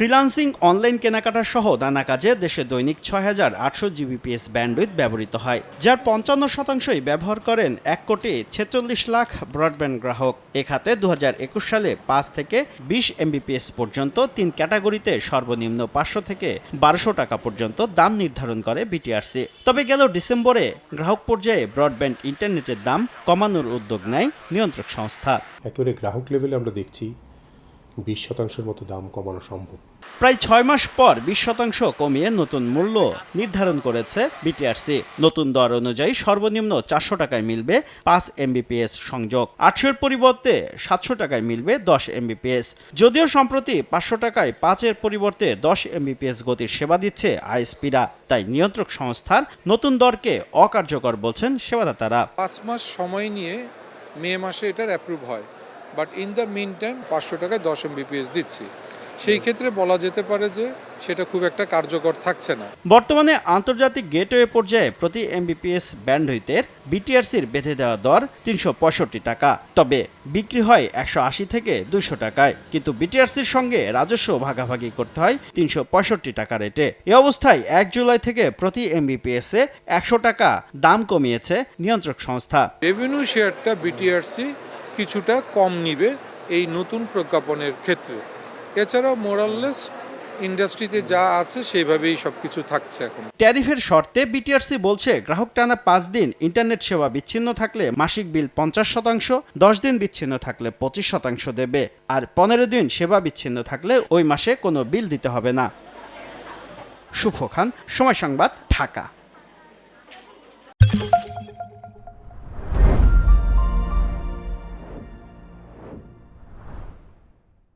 Freelancing online কেনাকাটা সহ নানা কাজে দেশে দৈনিক ছয় হাজার আটশো জিবিপিএস ব্যান্ডউইথ ব্যবহৃত হয়, যার পঞ্চান্ন শতাংশই ব্যবহার করেন এক কোটি ছেচল্লিশ লাখ ব্রডব্যান্ড গ্রাহক। এ খাতে দু সালে পাঁচ থেকে বিশ এমবিপিএস পর্যন্ত তিন ক্যাটাগরিতে সর্বনিম্ন পাঁচশো থেকে বারোশো টাকা পর্যন্ত দাম নির্ধারণ করে বিটিআরসি তবে গেল ডিসেম্বরে গ্রাহক পর্যায়ে ব্রডব্যান্ড ইন্টারনেটের দাম কমানোর উদ্যোগ নেয় নিয়ন্ত্রক সংস্থা। একেবারে গ্রাহক লেভেলে আমরা দেখছি বিশ শতাংশের মতো দাম কমানো সম্ভব। প্রায় ছয় মাস পর বিশ শতাংশ কমিয়ে নতুন মূল্য নির্ধারণ করেছে বিটিআরসি। নতুন দর অনুযায়ী সর্বনিম্ন চারশো টাকায় মিলবে পাঁচ এমবিপিএস সংযোগ। আটশোর পরিবর্তে সাতশো টাকায় মিলবে দশ এমবিপিএস। যদিও সম্প্রতি পাঁচশো টাকায় পাঁচের পরিবর্তে দশ এমবিপিএস গতির সেবা দিচ্ছে আইএসপিরা তাই নিয়ন্ত্রক সংস্থার নতুন দরকে অকার্যকর বলছেন সেবাদাতারা। পাঁচ মাস সময় নিয়ে মে মাসে এটার অ্যাপ্রুভ হয়। But in the mean time পাঁচশো টাকায় দশ এমবিপিএস দিচ্ছি। সেই ক্ষেত্রে বলা যেতে পারে যে সেটা খুব একটা কার্যকর থাকছে না। বর্তমানে আন্তর্জাতিক গেটওয়ে পর্যায়ে প্রতি এমবিপিএস ব্যান্ড হইতে বিটিআরসির বেঁধে দেওয়া দর তিনশো পঁয়ষট্টি টাকা। তবে বিক্রি হয় একশো আশি থেকে দুইশো টাকায়। কিন্তু বিটিআরসির সঙ্গে রাজস্ব ভাগাভাগি করতে হয় তিনশো পঁয়ষট্টি টাকা রেটে। এ অবস্থায় এক জুলাই থেকে প্রতি এমবিপিএস এ একশো টাকা দাম কমিয়েছে নিয়ন্ত্রক সংস্থা। রেভিনিউ শেয়ারটা বিটিআরসি কিছুটা কম নিবে এই নতুন প্রজ্ঞাপনের ক্ষেত্রে। এছাড়াও মোরাললেস ইন্ডাস্ট্রিতে যা আছে সেইভাবেই সব কিছু থাকছে এখন। ট্যারিফের শর্তে বিটিআরসি বলছে, গ্রাহক টানা পাঁচ দিন ইন্টারনেট সেবা বিচ্ছিন্ন থাকলে মাসিক বিল পঞ্চাশ শতাংশ, দশ দিন বিচ্ছিন্ন থাকলে পঁচিশ শতাংশ দেবে, আর পনেরো দিন সেবা বিচ্ছিন্ন থাকলে ওই মাসে কোনো বিল দিতে হবে না। সুফ খান সময় সংবাদ ঢাকা।